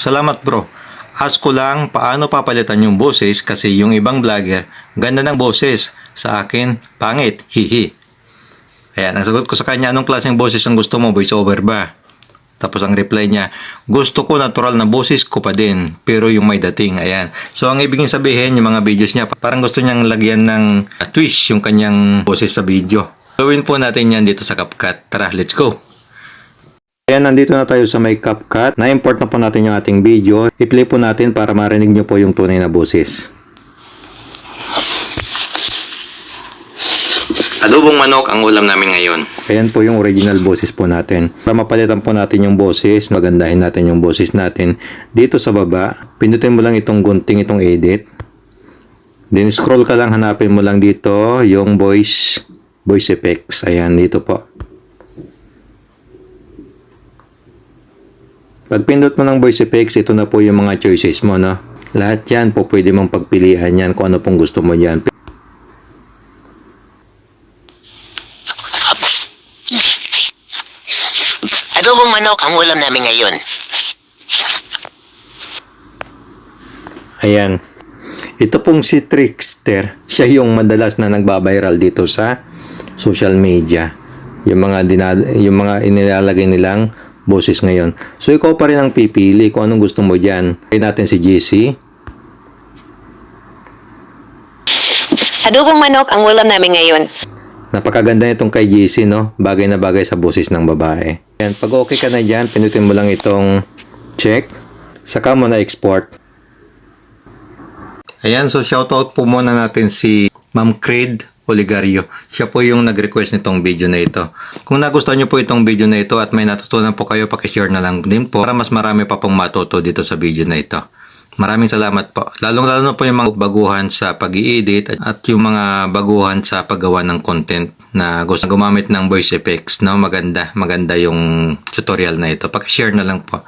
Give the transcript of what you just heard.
Salamat bro. Ask ko lang paano papalitan yung boses kasi yung ibang vlogger, ganda ng boses. Sa akin, pangit. Hihi. Ayan, ang sagot ko sa kanya, anong klaseng boses ang gusto mo? Voice over ba? Tapos ang reply niya, gusto ko natural na boses ko pa din, pero yung may dating, ayan. So ang ibig sabihin, yung mga videos niya, parang gusto niyang lagyan ng twist yung kanyang boses sa video. Gawin po natin yan dito sa CapCut. Tara, let's go! Ayan, nandito na tayo sa may CapCut. Na-import na po natin yung ating video. I-play po natin para marinig niyo po yung tunay na boses. Adobong manok ang ulam namin ngayon. Ayan po yung original boses po natin. Para mapalitan po natin yung boses, magandahin natin yung boses natin. Dito sa baba, pindutin mo lang itong gunting, itong edit. Then scroll ka lang, hanapin mo lang dito yung voice, voice effects. Ayan, dito po. Pag pindot mo ng voice effects, ito na po yung mga choices mo, no? Lahat yan po pwede mong pagpilian yan kung ano pong gusto mo yan. Adobong manok ang ulam namin ngayon. Ayan. Ito pong si Trickster, siya yung madalas na nagbabiral dito sa social media. Yung mga dinad yung mga inilalagay nilang boses ngayon. So ikaw pa rin ang pipili kung anong gusto mo diyan. Kaya natin si JC. Adobong manok ang ulam namin ngayon. Napakaganda nitong kay JC, no? Bagay na bagay sa boses ng babae. Ayan, pag okay ka na dyan, pinutin mo lang itong check. Saka mo na export. Ayan, so shoutout po muna natin si Ma'am Creed Oligario. Siya po yung nag-request nitong video na ito. Kung nagustuhan nyo po itong video na ito at may natutunan po kayo, pakishare na lang din po para mas marami pa pong matuto dito sa video na ito. Maraming salamat po. Lalong-lalo na po yung mga baguhan sa pag edit at yung mga baguhan sa paggawa ng content na gusto gumamit ng voice effects. No? Maganda, maganda yung tutorial na ito. Pakishare na lang po.